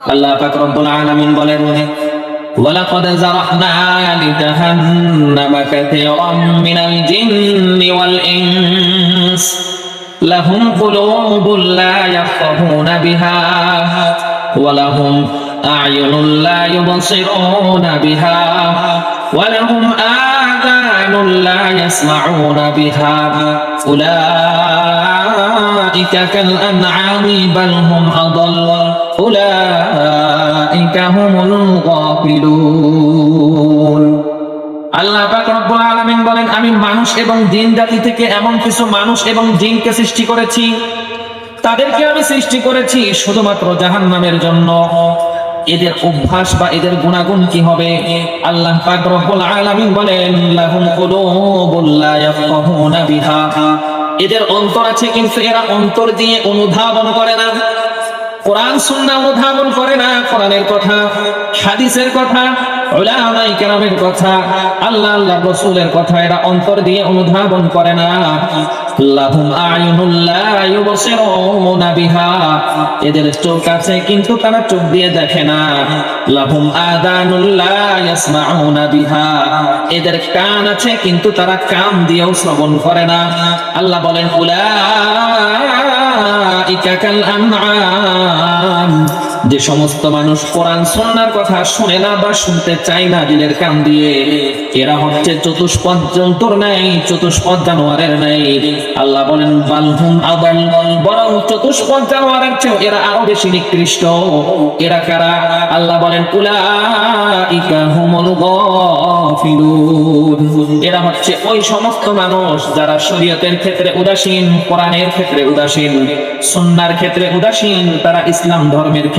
আল্লাহ পাক রব্বুল আলামিন বলেন ولقد زرعنا لجهنم كثيرا من الجن والإنس لهم قلوب لا يفقهون بها ولهم أعين لا يبصرون بها ولهم آذان لا يسمعون بها أولئك كالأنعام بل هم أضل উলাইকা হুমুল গাফিলুন। আল্লাহ পাক রব্বুল আলামিন বলেন, আমি মানুষ এবং জিন জাতি থেকে এমন কিছু মানুষ এবং জিনকে সৃষ্টি করেছি। তাদেরকে আমি সৃষ্টি করেছি শুধুমাত্র জাহান্নামের জন্য। এদের অভ্যাস বা এদের গুণাগুণ কি হবে? আল্লাহ পাক রব্বুল আলামিন বলেন, লাহুম কুলুবুল লা ইয়াফকাহুনা বিহা। এদের অন্তর আছে কিন্তু এরা অন্তর দিয়ে অনুধাবন করে না। কোরআন সুন্না অনুধাবন করে না, কোরআনের কথা, হাদিসের কথা ওলামাই কেরামের কথা, আল্লাহ আল্লাহ রসুলের কথা, এরা অন্তর দিয়ে অনুধাবন করে না। লাহুম আয়ুনুল লা ইউবসিরুনা বিহা। এদের চোখ আছে, কিন্তু তারা চোখ দিয়ে দেখে না। লাহুম আযানুল লা ইয়াসমাউনা বিহা। এদের কান আছে, কিন্তু তারা কান দিয়েও শ্রবণ করে না। আল্লাহ বলেন, উলাইকা কাল আনআম। যে সমস্ত মানুষ কোরআন সুন্নাহর কথা শুনে না বা শুনতে চায় না দিলের কান দিয়ে, এরা হচ্ছে চতুষ্পদ জন্তুর নাই চতুষ্পদ জানোয়ারের নাই আল্লাহ বলেন বালহুম আদল বরং চতুষ্পদ জানোয়ারের চেয়ে এরা আরও বেশি নিকৃষ্ট। এরা কারা? আল্লাহ বলেন, উলাইকা হুমুল গাফিলুন। এরা হচ্ছে ওই সমস্ত মানুষ যারা শরীয়তের ক্ষেত্রে উদাসীন, কোরআনের ক্ষেত্রে উদাসীন সুন্নাহর ক্ষেত্রে উদাসীন, তারা ইসলাম ধর্মের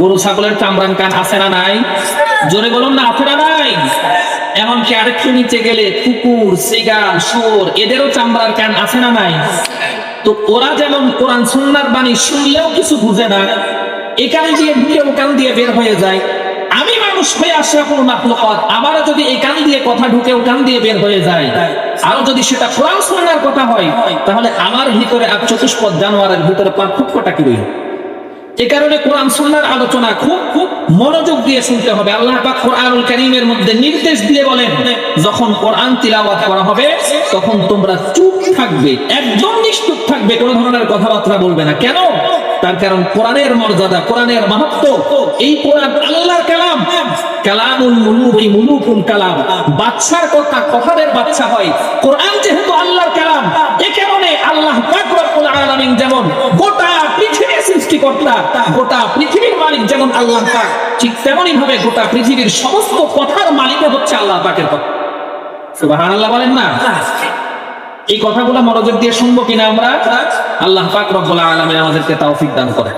গরু, ছাগলের চামড়ার কান আছে না নাই? জোরে বলুন না, আছে না নাই? এমনকি আরেকটু নিচে গেলে কুকুর সিগাল শুয়োর, এদেরও চামড়ার কান আছে না নাই? তো ওরা যেমন কোরআন সুন্নার বাণী শুনলেও কিছু বুঝে না, এখানে দিয়ে ঢুকে ওখান দিয়ে বের হয়ে যায়। আমি মানুষ হয়ে আসা কোনো মাকলুকাত আমারও যদি এখান দিয়ে কথা ঢুকে ওখান দিয়ে বের হয়ে যায়। আরও যদি সেটা কোরআন সুন্নার কথা হয়, তাহলে আমার ভিতরে আর চতুষ্পদ জানোয়ারের ভিতরে পার্থক্যটা কি রইল? এ কারণে কোরআন সুন্নাহর আলোচনা খুব খুব মনোযোগ দিয়ে শুনতে হবে। আল্লাহ পাক কোরআনুল কারীমের মধ্যে নির্দেশ দিয়ে বলেন, যখন কোরআন তিলাওয়াত করা হবে, তখন তোমরা চুপ থাকবে, একদম নিশ্চুপ থাকবে, কোনো ধরনের কথাবার্তা বলবে না। কেন? তার কারণ কোরআনের মর্যাদা, কোরআনের মাহাত্ম, এই কোরআন আল্লাহর কালাম। কালামুল মুলুক এই মুলুকুল কালাম। বাদশার কথা, কথাদের বাদশা হয়। কোরআন যেহেতু আল্লাহর কালাম, এ কারণে আল্লাহ পাক রব্বুল আলামিন যেমন তা গোটা পৃথিবীর মালিক যেমন আল্লাহ পাক, ঠিক তেমনই ভাবে গোটা পৃথিবীর সমস্ত কথার মালিক হচ্ছে আল্লাহ পাকের সুবহানাল্লাহ বলেন না? এই কথাগুলো মনোযোগ দিয়ে শুনব কিনা আমরা? আল্লাহ পাক রব্বুল আলামিন আমাদেরকে তাওফিক দান করেন।